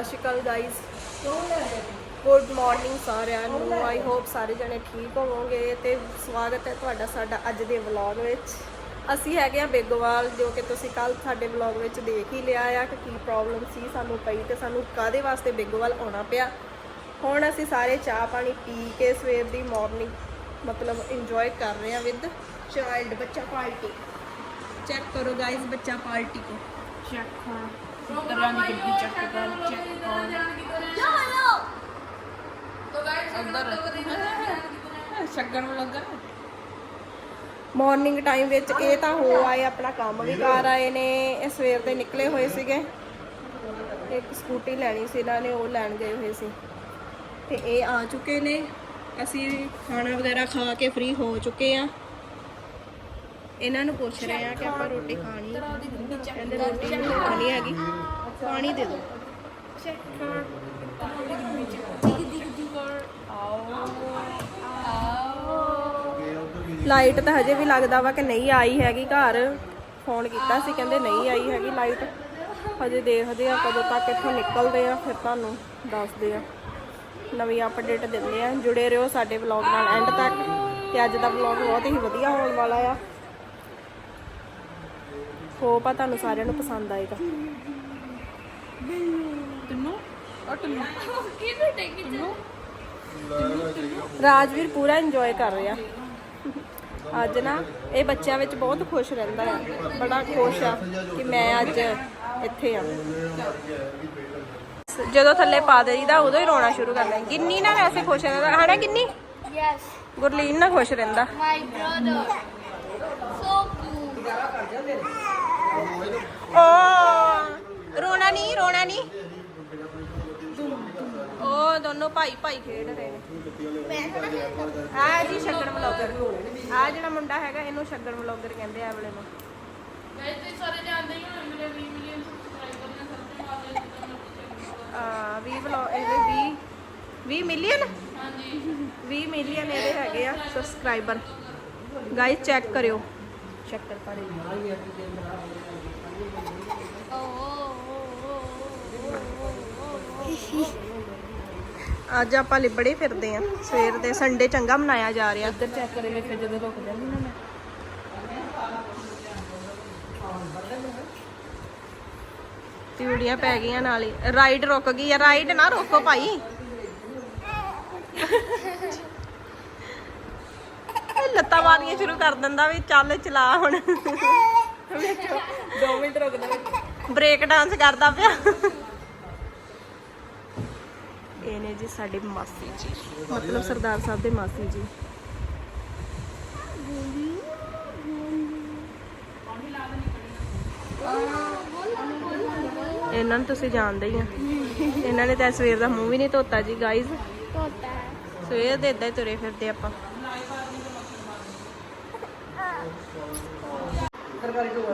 ਸਤਿ ਸ਼੍ਰੀ ਅਕਾਲ ਗਾਇਸ ਗੁੱਡ ਮਾਰਨਿੰਗ ਸਾਰਿਆਂ ਨੂੰ। ਆਈ ਹੋਪ ਸਾਰੇ ਜਣੇ ਠੀਕ ਹੋਵੋਗੇ ਤੇ ਸਵਾਗਤ ਹੈ ਤੁਹਾਡਾ ਸਾਡਾ ਅੱਜ ਦੇ ਵਲੌਗ ਵਿੱਚ। ਅਸੀਂ ਹੈਗੇ ਆ ਬੇਗੋਵਾਲ ਜੋ ਕਿ ਤੁਸੀਂ ਕੱਲ ਸਾਡੇ ਵਲੌਗ ਵਿੱਚ ਦੇਖ ਹੀ ਲਿਆ ਆ ਕਿ ਕੀ ਪ੍ਰੋਬਲਮ ਸੀ ਸਾਨੂੰ ਪਈ ਤੇ ਸਾਨੂੰ ਕਾਦੇ ਵਾਸਤੇ ਬੇਗੋਵਾਲ ਆਉਣਾ ਪਿਆ। ਹੁਣ ਅਸੀਂ ਸਾਰੇ ਚਾਹ ਪਾਣੀ ਪੀ ਕੇ ਸਵੇਰ ਦੀ ਮਾਰਨਿੰਗ ਮਤਲਬ ਇੰਜੋਏ ਕਰ ਰਹੇ ਆ ਵਿਦ ਚਾਈਲਡ ਬੱਚਾ ਪਾਰਟੀ। ਚੈੱਕ ਕਰੋ ਗਾਇਸ ਬੱਚਾ ਪਾਰਟੀ ਕੋ। ਚੈੱਕ ਕਰੋ। ਤਰ੍ਹਾਂ ਦੀ ਗੱਡੀ ਚੈੱਕ ਕਰੋ ਚੈੱਕ ਕਰੋ ਸ਼ੱਗਣ ਵਲੌਗਰ ਮਾਰਨਿੰਗ ਟਾਈਮ ਵਿੱਚ ਇਹ ਤਾਂ ਹੋ ਆਏ ਆਪਣਾ ਕੰਮ ਵੀ ਕਰ ਆਏ ਨੇ। ਇਹ ਸਵੇਰ ਦੇ ਨਿਕਲੇ ਹੋਏ ਸੀਗੇ। ਇੱਕ ਸਕੂਟੀ ਲੈਣੀ ਸੀ ਇਹਨਾਂ ਨੇ ਉਹ ਲੈਣ ਗਏ ਹੋਏ ਸੀ। ਤੇ ਇਹ ਆ ਚੁੱਕੇ ਨੇ। ਅਸੀਂ ਖਾਣਾ ਵਗੈਰਾ ਖਾ ਕੇ ਫ੍ਰੀ ਹੋ ਚੁੱਕੇ ਆ। ਇਹਨਾਂ ਨੂੰ ਪੁੱਛ ਰਹੇ ਆ ਕਿ ਆਪਾਂ ਰੋਟੀ ਖਾਣੀ ਕਹਿੰਦੇ ਰੋਟੀ ਖਾਣੀ ਹੈਗੀ। ਪਾਣੀ ਦੇ ਦਿਓ। ਲਾਈਟ ਤਾਂ ਹਜੇ ਵੀ ਲੱਗਦਾ ਵਾ ਕਿ ਨਹੀਂ ਆਈ ਹੈਗੀ ਘਰ। ਫੋਨ ਕੀਤਾ ਸੀ, ਕਹਿੰਦੇ ਨਹੀਂ ਆਈ ਹੈਗੀ ਲਾਈਟ। ਹਜੇ ਦੇਖਦੇ ਆ ਕਦੋਂ ਤੱਕ ਇੱਥੋਂ ਨਿਕਲਦੇ ਆ, ਫਿਰ ਤੁਹਾਨੂੰ ਦੱਸਦੇ ਆ। ਨਵੀਂ ਅਪਡੇਟ ਦਿੰਦੇ ਆ। ਜੁੜੇ ਰਹੋ ਸਾਡੇ ਵਲੌਗ ਨਾਲ ਐਂਡ ਤੱਕ। ਤੇ ਅੱਜ ਦਾ ਵਲੌਗ ਬਹੁਤ ਹੀ ਵਧੀਆ ਹੋਣ ਵਾਲਾ ਆ। ਹੋਪ ਆ ਤੁਹਾਨੂੰ ਸਾਰਿਆਂ ਨੂੰ ਪਸੰਦ ਆਏਗਾ। ਰਾਜਵੀਰ ਪੂਰਾ ਇੰਜੋਏ ਕਰ ਰਿਹਾ। ਅੱਜ ਨਾ ਇਹ ਬੱਚਿਆਂ ਵਿੱਚ ਬਹੁਤ ਖੁਸ਼ ਰਹਿੰਦਾ ਹੈ। ਬੜਾ ਖੁਸ਼ ਆ ਕਿ ਮੈਂ ਅੱਜ ਇੱਥੇ ਆ। ਜਦੋਂ ਥੱਲੇ ਪਾ ਦੇਈਦਾ ਉਦੋਂ ਹੀ ਰੋਣਾ ਸ਼ੁਰੂ ਕਰ ਲੈਂਦਾ ਗਿੰਨੀ ਨਾ ਵੈਸੇ ਖੁਸ਼ ਰਹਿੰਦਾ। ਹਨਾ ਗਿੰਨੀ? Yes, ਗੁਰਲੀਨ ਨਾ ਖੁਸ਼ ਰਹਿੰਦਾ. ਓ ਰੋਣਾ ਨਹੀਂ ਰੋਣਾ ਨਹੀਂ ਉਹ ਦੋਨੋਂ ਭਾਈ ਭਾਈ ਖੇਡ ਰਹੇ ਨੇ ਆ ਜੀ ਸ਼ੱਗਣ ਵਲੌਗਰ ਆ ਜਿਹੜਾ ਮੁੰਡਾ ਹੈਗਾ ਇਹਨੂੰ ਸ਼ੱਗਣ ਵਲੌਗਰ ਕਹਿੰਦੇ ਆ ਇਹ ਵਾਲੇ ਨੂੰ ਆ 20 ਵਲੌਗ ਇਹਦੇ 20 20 ਮਿਲੀਅਨ ਹਾਂਜੀ 20 ਮਿਲੀਅਨ ਇਹਦੇ ਹੈਗੇ ਆ ਸਬਸਕ੍ਰਾਈਬਰ ਗਾਇਸ ਚੈੱਕ ਕਰਿਓ ਸ਼ੱਕਰ ਪਾੜੇ Oh, oh, oh, oh, oh, oh, oh. ਅੱਜ ਆਪਾਂ ਲਿਬੜੇ ਫਿਰਦੇ ਆ ਸਵੇਰ ਦੇ ਸੰਡੇ ਚੰਗਾ ਮਨਾਇਆ ਜਾ ਰਿਹਾ। ਇੱਧਰ ਚੈੱਕ ਕਰੇ ਵੇਖੇ ਜਦੋਂ ਰੁਕ ਜਾਂਦੀ ਨਾ। ਮੈਂ ਤਿਉੜੀਆਂ ਪੈ ਗਈਆਂ ਨਾਲ ਹੀ। ਰਾਈਡ ਰੁਕ ਗਈ ਆ ਰਾਈਡ ਨਾ ਰੋਕੋ ਭਾਈ। ਲੱਤਾਂ ਮਾਰਨੀਆਂ ਸ਼ੁਰੂ ਕਰ ਦਿੰਦਾ ਵੀ ਚੱਲ ਚਲਾ ਹੁਣ। 2 ਮਿੰਟ ਰੁਕਦਾ ਬ੍ਰੇਕ ਡਾਂਸ ਕਰਦਾ ਪਿਆ ਇਹ ਨੇ ਜੀ, ਸਾਡੇ ਮਾਸੀ ਜੀ। ਮਤਲਬ ਸਰਦਾਰ ਸਾਹਿਬ ਦੇ ਮਾਸੀ ਜੀ। ਇਹਨਾਂ ਨੂੰ ਤੁਸੀਂ ਜਾਣਦੇ ਹੀ ਆ। ਇਹਨਾਂ ਨੇ ਤਾਂ ਸਵੇਰ ਦਾ ਮੂੰਹ ਵੀ ਨਹੀਂ ਧੋਤਾ ਜੀ ਗਾਇਜ਼ Tota. ਸਵੇਰ ਦੇ ਇਦਾਂ ਹੀ ਤੁਰੇ ਫਿਰਦੇ ਆਪਾਂ।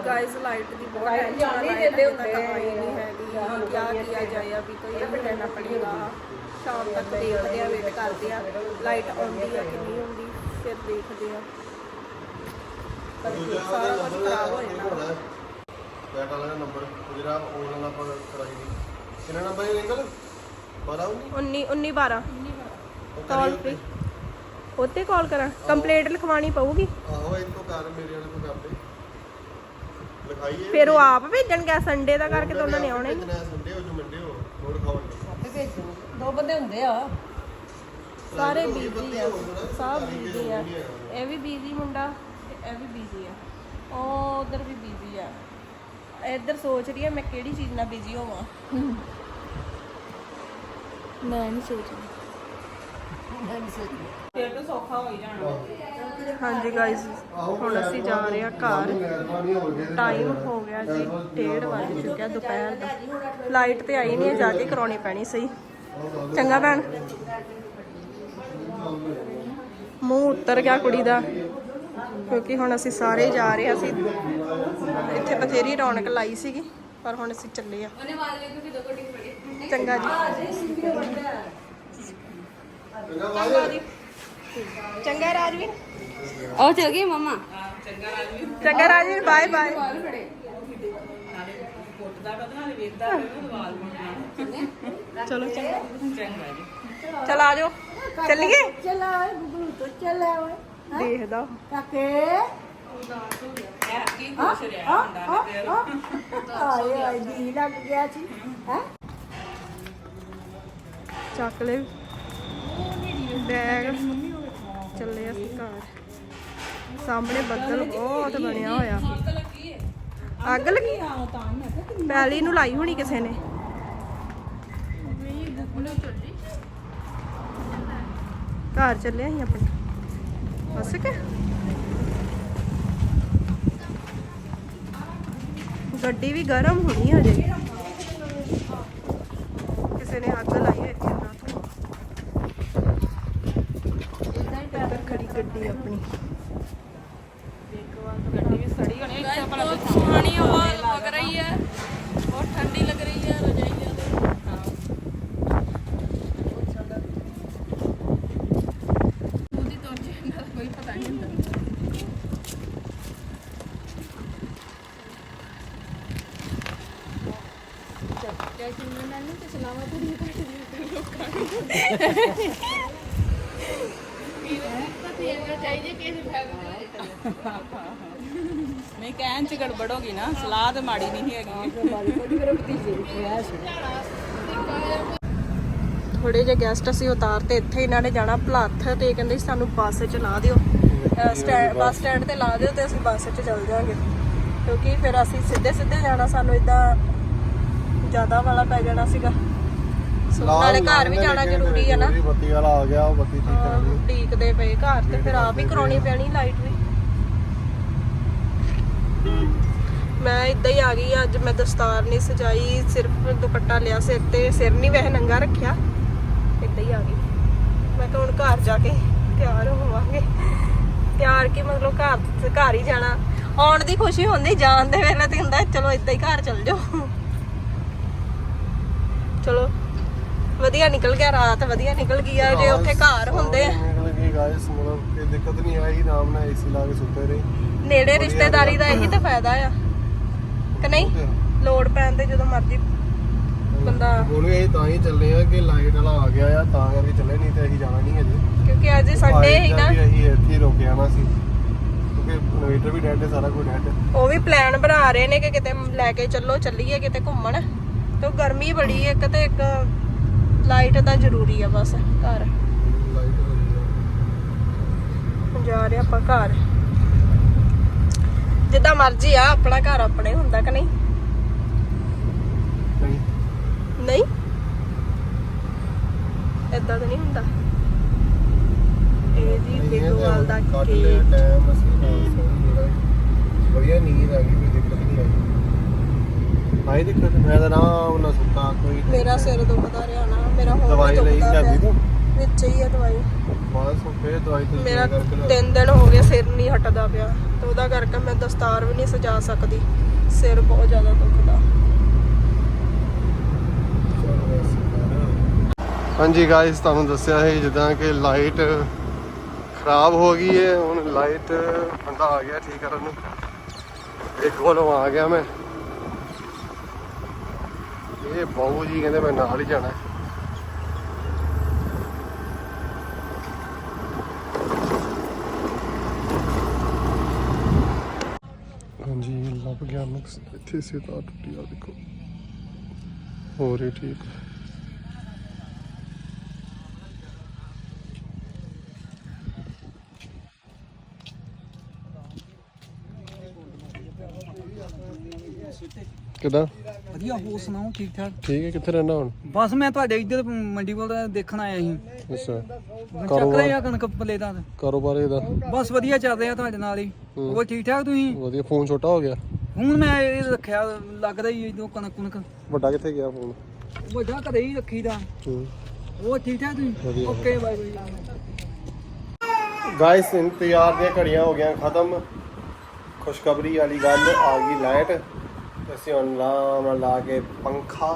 ਗਾਇਜ਼ ਲਾਈਟ ਦੀ ਬਹੁਤ ਟੈਨਸ਼ਨ ਨਹੀਂ ਦਿੰਦੇ ਹੁੰਦੇ ਹੈਗੀ ਕਿਆ ਕੀਆ ਜਾਏ ਅਭੀ ਤੋਂ ਇਹ ਬਟਾਣਾ ਪੜੇਗਾ ਸ਼ਾਮ ਤੱਕ ਦੇਖਦੇ ਆ ਵੇਟ ਕਰਦੇ ਆ ਲਾਈਟ ਆਉਂਦੀ ਆ ਕਿ ਨਹੀਂ ਆਉਂਦੀ ਫਿਰ ਦੇਖਦੇ ਆ। ਪਰ ਸਾਰਾ ਕੁਝ ਖਰਾਬ ਹੋ ਜਾਣਾ। ਬੈਟ ਵਾਲਾ ਨੰਬਰ ਜਿਹੜਾ ਆਨਲਾਈਨ ਆਪਾਂ ਕਰਾਈ ਦੀ ਕਿੰਨਾ ਨੰਬਰ ਹੈ ਅੰਕਲ? 12 19 19 12 ਕਾਲ ਫ੍ਰੀ ਉੱਤੇ ਕਾਲ ਕਰਾਂ। ਕੰਪਲੇਂਟ ਲਿਖਵਾਣੀ ਪਊਗੀ। ਆਹੋ ਇੱਕ ਤੋਂ ਕਰ ਮੇਰੇ ਵਾਲੇ ਤੋਂ ਕਰਦੇ ਲਿਖਾਈਏ ਫਿਰ ਉਹ ਆਪ ਭੇਜਣਗੇ ਸੰਡੇ ਦਾ ਕਰਕੇ ਤਾਂ ਉਹਨਾਂ ਨੇ ਆਉਣਾ ਹੀ। ਨਹੀਂ ਸੰਡੇ ਹੋ ਜੋ ਮੰਡੇ ਹੋ ਹੋਰ ਖਾਵਾਂਗੇ ਦੋ ਬੰਦੇ ਹੁੰਦੇ ਆ। ਸਾਰੇ ਬੀਜੀ ਆ। ਸਭ ਬੀਜੀ ਆ। ਇਹ ਵੀ ਬੀਜੀ ਮੁੰਡਾ ਤੇ ਇਹ ਵੀ ਬੀਜੀ ਆ। ਉਹ ਉਧਰ ਵੀ ਬੀਜੀ ਆ। ਇੱਧਰ ਸੋਚ ਰਹੀ ਆ ਮੈਂ ਕਿਹੜੀ ਚੀਜ਼ ਨਾਲ ਬੀਜੀ ਹੋਵਾਂ। ਮੈਂ ਨਹੀਂ ਸੋਚਦੀ। ਫਿਰ ਤਾਂ ਸੌਖਾ ਹੋ ਹੀ ਜਾਣਾ। ਹਾਂਜੀ ਗਾਇਜ਼ ਹੁਣ ਅਸੀਂ ਜਾ ਰਹੇ ਆ ਘਰ। ਟਾਈਮ ਹੋ ਗਿਆ ਜੀ 1:30 ਵਜ ਚੁੱਕਿਆ ਦੁਪਹਿਰ ਦਾ। ਲਾਈਟ ਤੇ ਆਈ ਨਹੀਂ, ਜਾ ਕੇ ਕਰਾਉਣੀ ਪੈਣੀ ਸਹੀ ਚੰਗਾ ਭੈਣ। ਮੂੰਹ ਉੱਤਰ ਗਿਆ ਕੁੜੀ ਦਾ, ਕਿਉਂਕਿ ਹੁਣ ਅਸੀਂ ਸਾਰੇ ਜਾ ਰਹੇ ਹਾਂ, ਅਸੀਂ ਇੱਥੇ ਬਥੇਰੀ ਰੌਣਕ ਲਾਈ ਸੀਗੀ, ਪਰ ਹੁਣ ਅਸੀਂ ਚੱਲੇ ਆ ਚੰਗਾ ਜੀ ਚੰਗਾ ਜੀ। ਚੰਗਾ ਰਾਜਵੀਰ। ਉਹ ਚਲ ਗਈ ਮਮਾ। ਚੰਗਾ ਰਾਜਵੀਰ ਬਾਏ ਬਾਏ ਪੁੱਟਦਾ ਕਦੋਂ ਵਾਲ ਬਣਾਉਣਾ ਚਲੋ ਚਲ ਆ ਜਾਓ। ਚੱਲੀਏ? ਚਲਾ ਓਏ ਗੁੱਗੂ ਤੋਂ ਚਲਾ ਓਏ ਦੇਖਦਾ। ਕਾਕੇ ਕੀ ਖੁਸ਼ ਰਿਹਾ ਆਏ ਆਏ ਦੀ ਲੱਗ ਗਿਆ ਸੀ ਹੈ ਚੱਕ ਲੈ। ਬੈਗ। ਚੱਲੇ ਅਸੀਂ ਘਰ। ਸਾਹਮਣੇ ਬੱਦਲ ਬਹੁਤ ਬਣਿਆ ਹੋਇਆ। ਅੱਗ ਲੱਗੀ ਪੈਲੀ ਨੂੰ ਲਾਈ ਹੋਣੀ ਕਿਸੇ ਨੇ। ਘਰ ਚੱਲੇ ਅਸੀਂ ਆਪਣੇ। ਬਸ ਕੇ? ਗੱਡੀ ਵੀ ਗਰਮ ਹੋਣੀ ਹਜੇ। ਕਿਸੇ ਨੇ ਅੱਗ ਲਾਈ ਹੋਈ ਇੱਥੇ ਰਾਤ ਨੂੰ। ਇੱਧਰ ਖੜੀ ਗੱਡੀ ਆਪਣੀ। ਗੱਡੀ ਵੀ ਸੜੀ ਹੋਣੀ ਇੱਥੇ ਆਪਣਾ ਬਹੁਤ ਸੋਹਣੀ ਹਵਾ ਲੱਗ ਰਹੀ ਹੈ। ਬਹੁਤ ਠੰਡੀ ਲੱਗ ਰਹੀ ਹੈ ਰਜਾਈਆਂ ਦੇ। ਉਹਦੀ ਤੋਂ ਜਿੰਨਾ ਕੋਈ ਪਤਾ ਨਹੀਂ ਹੁੰਦਾ। ਕਿਉਂਕਿ ਮੈਨੂੰ ਤੇ ਸਲਾਮਾ ਪੂਰੀ ਕੱਟ ਦੀ ਲੋਕਾਂ ਨੂੰ ਇਹ ਤਾਂ ਤੇਰਾ ਚਾਹੀਦੀ ਕਿ ਇਸ ਫੈਮਿਲੀ ਨਹੀਂ ਕਹਿਣ ਚ ਗੜਬੜ ਹੋ ਗਈ ਨਾ ਸਲਾਹ ਤੇ ਮਾੜੀ ਨਹੀਂ ਹੈਗੀ। ਥੋੜੇ ਜਿਹੇ ਗੈਸਟ ਅਸੀਂ ਉਤਾਰਤੇ ਇੱਥੇ ਇਹਨਾਂ ਨੇ ਜਾਣਾ ਭਲਾਥ ਤੇ ਕਹਿੰਦੇ ਸਾਨੂੰ ਬੱਸ 'ਚ ਲਾ ਦਿਓ। ਬੱਸ ਸਟੈਂਡ ਤੇ ਲਾ ਦਿਓ ਤੇ ਅਸੀਂ ਬੱਸ 'ਚ ਚੱਲ ਜਾਾਂਗੇ ਕਿਉਂਕਿ ਫਿਰ ਅਸੀਂ ਸਿੱਧੇ ਸਿੱਧੇ ਜਾਣਾ ਸਾਨੂੰ ਇਦਾਂ ਜ਼ਿਆਦਾ ਵਾਲਾ ਪੈ ਜਾਣਾ ਸੀਗਾ। ਨਾਲੇ ਘਰ ਵੀ ਜਾਣਾ ਜ਼ਰੂਰੀ ਹੈ ਨਾ। ਬੱਤੀ ਵਾਲਾ ਆ ਗਿਆ ਉਹ ਬੱਤੀ ਠੀਕ ਕਰ ਲਈ ਡੀਕਦੇ ਪਏ ਘਰ ਤੇ ਫਿਰ ਆਪ ਹੀ ਕਰਾਉਣੀ ਪੈਣੀ ਲਾਈਟ ਵੀ। ਮੈਂ ਇਦਾਂ ਹੀ ਆ ਗਈ ਅੱਜ ਮੈਂ ਦਸਤਾਰ ਨਹੀਂ ਸਜਾਈ ਸਿਰਫ ਦੁਪੱਟਾ ਲਿਆ ਸਿਰ ਤੇ ਸਿਰ ਨਹੀਂ ਵੈਸੇ ਨੰਗਾ ਰੱਖਿਆ ਇਦਾਂ ਹੀ ਆ ਗਈ। ਮੈਂ ਕਿਹਾ ਹੁਣ ਘਰ ਜਾ ਕੇ ਤਿਆਰ ਹੋਵਾਂਗੇ। ਤਿਆਰ ਕੀ ਮਤਲਬ ਘਰ ਘਰ ਹੀ ਜਾਣਾ। ਆਉਣ ਦੀ ਖੁਸ਼ੀ ਹੁੰਦੀ ਜਾਣ ਦੇ ਵੇਲੇ ਤੇ ਹੁੰਦਾ ਚਲੋ ਇਦਾਂ ਹੀ ਘਰ ਚਲ ਜਾਓ। ਚਲੋ ਵਧੀਆ ਨਿਕਲ ਗਿਆ ਰਾਤ ਵਧੀਆ ਨਿਕਲ ਗਈ ਆ ਜੇ ਉੱਥੇ ਘਰ ਹੁੰਦੇ। ਆ ਨਿਕਲ ਗਈ ਗਾਇਸ ਮਤਲਬ ਕੋਈ ਦਿੱਕਤ ਨਹੀਂ ਆਈ ਆਰਾਮ ਨਾਲ ਏਸੀ ਲਾ ਕੇ ਸੁੱਤੇ ਰਹੇ। ਨੇੜੇ ਰਿਸ਼ਤੇਦਾਰੀ ਦਾ ਇਹੀ ਤਾਂ ਫਾਇਦਾ ਆ। ਕਿ ਨਹੀਂ? ਲੋੜ ਪੈਣ ਤੇ ਜਦੋਂ ਮਰਜ਼ੀ ਬੰਦਾ ਹੁਣ ਅਸੀਂ ਤਾਂ ਹੀ ਚੱਲੇ ਆ ਕਿ ਲਾਈਟ ਵਾਲਾ ਆ ਗਿਆ ਆ ਤਾਂ ਕਰਕੇ ਚੱਲੇ ਨਹੀਂ ਤੇ ਅਸੀਂ ਜਾਣਾ ਨਹੀਂ ਅਜੇ ਕਿਉਂਕਿ ਅੱਜ ਸੰਡੇ ਹੀ ਨਾ। ਅਸੀਂ ਇੱਥੇ ਹੀ ਰੁਕ ਜਾਣਾ ਸੀ। ਕਿਉਂਕਿ ਇਨਵੇਟਰ ਵੀ ਡੈਡ ਹੈ ਸਾਰਾ ਕੁਝ ਡੈਡ ਹੈ ਉਹ ਵੀ ਪਲਾਨ ਬਣਾ ਰਹੇ ਨੇ ਕਿ ਕਿਤੇ ਲੈ ਕੇ ਚੱਲੋ ਚੱਲੀਏ ਕਿਤੇ ਘੁੰਮਣ। ਤੇ ਗਰਮੀ ਬੜੀ ਹੈ ਇੱਕ ਤੇ ਇੱਕ ਲਾਈਟ ਤਾਂ ਜ਼ਰੂਰੀ ਆ ਬਸ ਘਰ। ਜਾ ਰਹੇ ਆਪਾਂ ਘਰ। ਜਿੱਦਾਂ ਮਰਜ਼ੀ ਆ ਆਪਣਾ ਘਰ ਆਪਣੇ ਹੁੰਦਾ ਕਿ ਨਹੀਂ? ਨਹੀਂ। ਇਦਾਂ ਤਾਂ ਨਹੀਂ ਹੁੰਦਾ। ਇਹ ਜੀ ਬੇਗੋਵਾਲ ਦਾ ਕੇਕ ਟਾਈਮ ਅਸੀਂ ਨਾਲ ਸੌਂ ਜਿਹੜਾ ਵਧੀਆ ਨੀਂਦ ਆ ਗਈ ਕੋਈ ਦਿੱਕਤ ਨਹੀਂ ਆਈ। ਆਈ ਦਿੱਕਤ? ਮੈਂ ਤਾਂ ਆਰਾਮ ਨਾਲ ਸੁੱਤਾ ਕੋਈ ਮੇਰਾ ਸਿਰ ਦੁਖਦਾ ਰਿਹਾ ਨਾ ਮੇਰਾ ਹੋਰ ਦਵਾਈ ਲਈ ਜਾਂਦੀ। ਤੂੰ? ਵਿੱਚ ਹੀ ਆ ਦਵਾਈ। ਬਸ ਫੇਰ ਦਵਾਈ ਤੇ ਮੇਰਾ ਤਿੰਨ ਦਿਨ ਹੋ ਗਏ ਸਿਰ ਨਹੀਂ ਹਟਦਾ ਪਿਆ ਤੇ ਉਹਦਾ ਕਰਕੇ ਮੈਂ ਦਸਤਾਰ ਵੀ ਨਹੀਂ ਸਜਾ ਸਕਦੀ। ਸਿਰ ਬਹੁਤ ਜ਼ਿਆਦਾ ਦੁਖਦਾ। ਹਾਂਜੀ ਗਾਇਸ ਤੁਹਾਨੂੰ ਦੱਸਿਆ ਸੀ ਜਿੱਦਾਂ ਕਿ ਲਾਈਟ ਖਰਾਬ ਹੋ ਗਈ ਹੈ ਹੁਣ ਲਾਈਟ ਬੰਦਾ ਆ ਗਿਆ ਠੀਕ ਕਰਨ ਨੂੰ। ਇੱਕ ਕੋਲੋਂ ਆ ਗਿਆ ਮੈਂ। ਇਹ ਬਾਊ ਜੀ ਕਹਿੰਦੇ ਮੈਂ ਨਾਲ ਹੀ ਜਾਣਾ। ਹੈ। ਨੁਕਸ ਇੱਥੇ ਸੇ ਤਾਂ ਟੁੱਟੀ ਆ ਦੇਖੋ। ਹੋ ਰਹੀ ਠੀਕ ਕਿਦਾਂ? ਵਧੀਆ ਹੋਰ ਸੁਣਾਓ ਠੀਕ ਠਾਕ? ਠੀਕ ਹੈ ਕਿੱਥੇ ਰਹਿਣਾ ਹੁਣ? ਬਸ ਮੈਂ ਤੁਹਾਡੇ ਇੱਧਰ ਮੰਡੀ ਕੋਲ ਦਾ ਦੇਖਣ ਆਇਆ ਸੀ। ਅੱਛਾ। ਰਹੇ ਆ ਕਣਕ ਪੱਲੇ ਦਾ ਕਾਰੋਬਾਰ ਇਹਦਾ? ਬਸ ਵਧੀਆ ਚੱਲ ਰਿਹਾ ਤੁਹਾਡੇ ਨਾਲ ਹੀ। ਉਹ ਠੀਕ ਠਾਕ ਤੁਸੀਂ? ਵਧੀਆ ਫੋਨ ਛੋਟਾ ਹੋ ਗਿਆ। ਹੁਣ ਮੈਂ ਇਹ ਰੱਖਿਆ ਲੱਗਦਾ ਹੀ ਇਦੋਂ ਕਣਕ ਕੁਣਕ। ਵੱਡਾ ਕਿੱਥੇ ਗਿਆ ਫੋਨ ਵੱਡਾ ਘਰੇ ਹੀ ਰੱਖੀਦਾ। ਹੂੰ। ਉਹ ਠੀਕ ਠਾਕ ਵਧੀਆ। ਤੁਸੀਂ ਓਕੇ ਬਾਏ ਬਾਏ ਗਾਇਸ ਇੰਤਜ਼ਾਰ ਦੀਆਂ ਘੜੀਆਂ ਹੋ ਗਈਆਂ ਖਤਮ। ਖੁਸ਼ਖਬਰੀ ਵਾਲੀ ਗੱਲ ਆ ਗਈ ਲਾਈਟ ਅਸੀਂ ਹੁਣ ਆਰਾਮ ਨਾਲ ਲਾ ਕੇ ਪੰਖਾ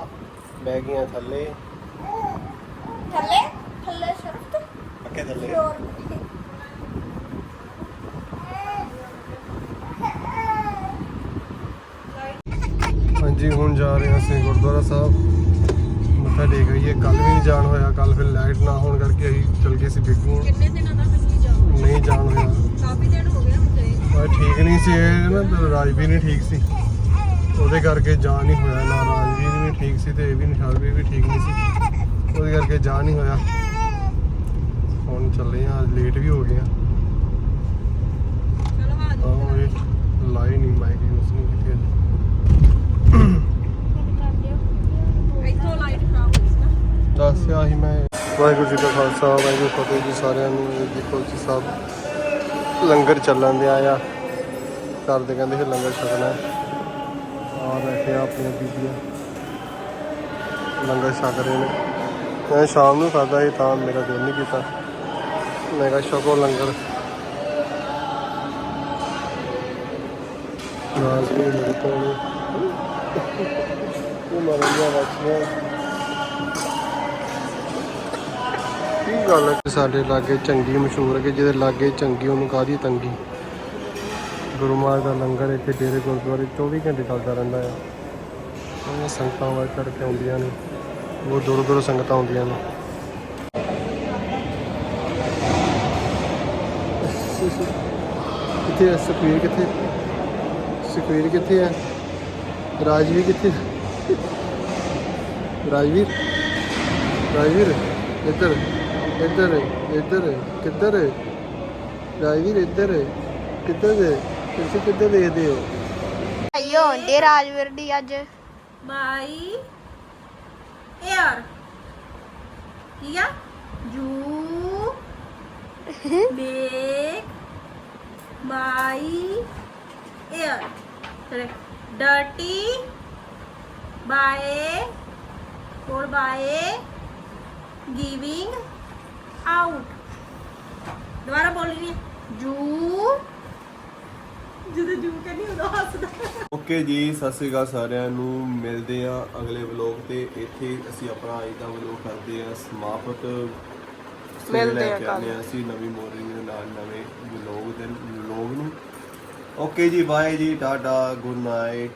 ਬਹਿ ਗਈਆਂ ਥੱਲੇ। ਥੱਲੇ? ਥੱਲੇ ਸ਼ਰਤ ਪੱਕੇ ਥੱਲੇ। ਹਾਂਜੀ ਹੁਣ ਜਾ ਰਹੇ ਹਾਂ ਅਸੀਂ ਗੁਰਦੁਆਰਾ ਸਾਹਿਬ। ਮੱਥਾ ਟੇਕ ਆਈਏ। ਕੱਲ ਵੀ ਨਹੀਂ ਜਾਣ ਹੋਇਆ। ਕੱਲ ਫਿਰ ਲਾਈਟ ਨਾ ਹੋਣ ਕਰਕੇ ਅਸੀਂ ਚਲ ਗਏ ਸੀ ਬਿੱਗੂ ਕਿੰਨੇ ਦਿਨਾਂ ਦਾ ਨਹੀਂ ਜਾਓ ਨਹੀਂ ਜਾਣ ਹੋਇਆ। ਕਾਫੀ ਦਿਨ ਹੋ ਗਏ ਹੁਣ ਤੇ। ਠੀਕ ਨਹੀਂ ਸੀ ਇਹ ਨਾ ਰਾਜਵੀਰ ਨਹੀਂ ਠੀਕ ਸੀ। ਉਹਦੇ ਕਰਕੇ ਜਾ ਨਹੀਂ ਹੋਇਆ। ਨਾ ਰਾਜਵੀਰ ਵੀ ਠੀਕ ਸੀ ਤੇ ਇਹ ਵੀ ਨਿਸ਼ਾਲਵੀਰ ਵੀ ਠੀਕ ਨਹੀਂ ਸੀ। ਉਹਦੇ ਕਰਕੇ ਜਾ ਨਹੀਂ ਹੋਇਆ। ਹੁਣ ਚੱਲੇ ਆ ਲੇਟ ਵੀ ਹੋ ਗਏ ਆ। ਚਲੋ ਆ ਆਹ ਇਹ ਲਾਈ ਨਹੀਂ ਮਾਈਕ ਯੂਜ਼ ਨਹੀਂ ਕੀਤੀ ਅਜੇ। ਇੱਥੋਂ ਲਾਈਟ ਖਰਾਬ ਹੋ ਗਈ ਨਾ ਦੱਸਿਆ ਸੀ ਮੈਂ। ਵਾਹਿਗੁਰੂ ਜੀ ਕਾ ਖਾਲਸਾ, ਵਾਹਿਗੁਰੂ ਫਤਿਹ ਜੀ ਸਾਰਿਆਂ ਨੂੰ। ਦੇਖੋ ਜੀ ਸਭ ਲੰਗਰ ਚੱਲਣ ਦਿਆ ਆ। ਘਰ ਦੇ ਕਹਿੰਦੇ ਸੀ ਲੰਗਰ ਛਕਣਾ। ਆ ਬੈਠੇ ਆ ਆਪਣੀਆਂ ਬੀਬੀਆਂ। ਲੰਗਰ ਛਕ ਰਹੇ ਨੇ। ਮੈਂ ਸ਼ਾਮ ਨੂੰ ਖਾਦਾ ਸੀ ਤਾਂ ਮੇਰਾ ਦਿਲ ਨਹੀਂ ਕੀਤਾ। ਮੈਂ ਕਿਹਾ ਛਕੋ ਲੰਗਰ। ਨਾਲ ਵੀ ਮੇਰੇ ਕੋਲ ਉਹ ਮਰਿਆ ਬੱਚਿਆ ਕੀ ਗੱਲ ਹੈ? ਕਿ ਸਾਡੇ ਲਾਗੇ ਚੰਗੀ ਮਸ਼ਹੂਰ ਹੈ ਕਿ ਜਿਹਦੇ ਲਾਗੇ ਚੰਗੀ ਉਹਨੂੰ ਕਾਦੀ ਤੰਗੀ? ਗੁਰੂ ਮਹਾਰਾਜ ਦਾ ਲੰਗਰ ਇੱਥੇ ਡੇਰੇ ਗੁਰਦੁਆਰੇ 24 ਘੰਟੇ ਚੱਲਦਾ ਰਹਿੰਦਾ ਆ। ਉਹ ਸੰਗਤਾਂ ਵੱਲ ਕਰਕੇ ਆਉਂਦੀਆਂ ਨੇ। ਉਹ ਦੂਰੋਂ ਦੂਰੋਂ ਸੰਗਤਾਂ ਆਉਂਦੀਆਂ ਨੇ। ਕਿੱਥੇ ਹੈ ਕਿੱਥੇ? ਸੁਖਵੀਰ ਕਿੱਥੇ ਹੈ ਰਾਜਵੀਰ ਕਿੱਥੇ ਰਾਜਵੀਰ? ਰਾਜਵੀਰ, ਇੱਧਰ। ਇੱਧਰ ਇੱਧਰ ਕਿੱਧਰ ਰਾਜਵੀਰ ਇੱਧਰ ਕਿੱਧਰ ਦੇ? ਤੁਸੀਂ ਕਿੱਧਰ ਦੇਖਦੇ ਹੋ? ਆਈਓ ਹੁੰਦੇ ਰਾਜਵੀਰ ਦੀ ਅੱਜ। ਮਾਈ ਏਅਰ ਠੀਕ ਆ? You make my hair dirty bye. For bye. Giving out ਦੁਬਾਰਾ ਬੋਲਣੀ ਹੈ। ਜੂ। ਜਦੋਂ ਜੂ ਕਹਿੰਦੀ ਉਦੋਂ ਹੱਸਦਾ। ਓਕੇ ਜੀ ਸਤਿ ਸ੍ਰੀ ਅਕਾਲ ਸਾਰਿਆਂ ਨੂੰ। ਮਿਲਦੇ ਆ ਅਗਲੇ ਵਲੋਗ ਤੇ। ਇੱਥੇ ਅਸੀਂ ਆਪਣਾ ਅੱਜ ਦਾ ਵਲੋਗ ਕਰਦੇ ਆ ਸਮਾਪਤ। ਮਿਲਦੇ ਆ ਕੇ ਕੱਲ੍ਹ। ਆਉਂਦੇ ਆ ਅਸੀਂ ਨਵੀਂ ਮੋਰਨਿੰਗ ਦੇ ਨਾਲ ਨਵੇਂ ਵਲੋਗ ਦੇ ਵਲੋਗ ਨੂੰ। ਓਕੇ ਜੀ ਬਾਏ ਜੀ ਟਾਟਾ ਗੁੱਡ ਨਾਈਟ